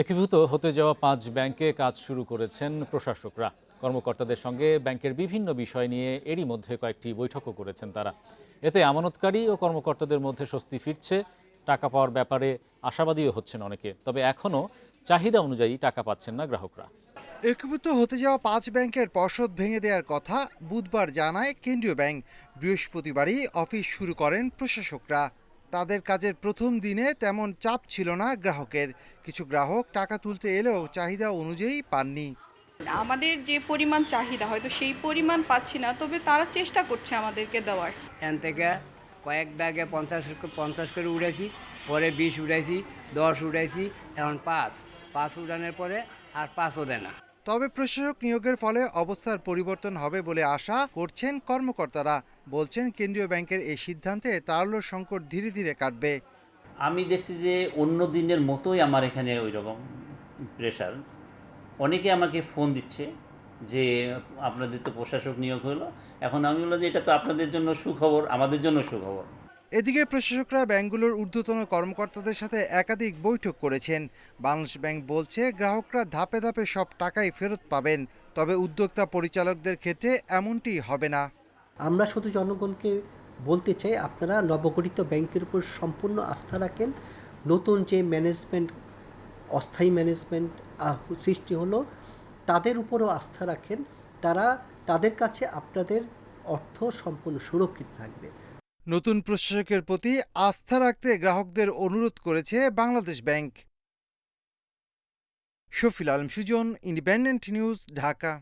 একীভূত হতে যাওয়া পাঁচ ব্যাংকে কাজ শুরু করেছেন প্রশাসকরা। কর্মকর্তাদের সঙ্গে ব্যাংকের বিভিন্ন বিষয় নিয়ে এরই মধ্যে কয়েকটি বৈঠকও করেছেন তারা। এতে আমানতকারী ও কর্মকর্তাদের মধ্যে স্বস্তি ফিরছে, টাকা পাওয়ার ব্যাপারে আশাবাদীও হচ্ছেন অনেকে। তবে এখনও চাহিদা অনুযায়ী টাকা পাচ্ছেন না গ্রাহকরা। একীভূত হতে যাওয়া পাঁচ ব্যাংকের পর্ষদ ভেঙে দেওয়ার কথা বুধবার জানায় কেন্দ্রীয় ব্যাংক। বৃহস্পতিবারই অফিস শুরু করেন প্রশাসকরা। তাদের কাজের প্রথম দিনে তেমন চাপ ছিল না গ্রাহকের। কিছু গ্রাহক টাকা তুলতে এলেও চাহিদা অনুযায়ী পাননি। আমাদের যে পরিমাণ চাহিদা হয়তো সেই পরিমাণ পাচ্ছি না তবে তারা চেষ্টা করছে আমাদেরকে দেওয়ার। এখান থেকে কয়েক দাগে পঞ্চাশ পঞ্চাশ করে উড়েছি পরে বিশ উড়াইছি দশ উড়াইছি এখন পাঁচ। পাঁচ উড়ানোর পরে আর পাঁচও দেয় না। তবে প্রশাসক নিয়োগের ফলে অবস্থার পরিবর্তন হবে বলে আশা করছেন কর্মকর্তারা। বলছেন, কেন্দ্রীয় ব্যাংকের এই সিদ্ধান্তে তারল্য সংকট ধীরে ধীরে কাটবে। আমি দেখছি যে অন্য দিনের মতোই আমার এখানে ওই রকম প্রেশার অনেকে আমাকে ফোন দিচ্ছে যে, আপনাদের তো প্রশাসক নিয়োগ হলো। এখন আমি বললাম যে, এটা তো আপনাদের জন্য সুখবর, আমাদের জন্য সুখবর। এদিকে প্রশাসকরা ব্যাংকগুলোর ঊর্ধ্বতন কর্মকর্তাদের সাথে একাধিক বৈঠক করেছেন। বাংলাদেশ ব্যাংক বলছে, গ্রাহকরা ধাপে ধাপে সব টাকাই ফেরত পাবেন, তবে উদ্যোক্তা পরিচালকদের ক্ষেত্রে এমনটি হবে না। আমরা শুধু জনগণকে বলতে চাই, আপনারা নবগঠিত ব্যাংকের উপর সম্পূর্ণ আস্থা রাখেন। নতুন যে ম্যানেজমেন্ট, অস্থায়ী ম্যানেজমেন্ট সৃষ্টি হলো, তাদের উপরও আস্থা রাখেন। তারা, তাদের কাছে আপনাদের অর্থ সম্পূর্ণ সুরক্ষিত থাকবে। নতুন প্রশাসকের প্রতি আস্থা রাখতে গ্রাহকদের অনুরোধ করেছে Bangladesh bank. Shafil Alam Sujon, independent news, Dhaka.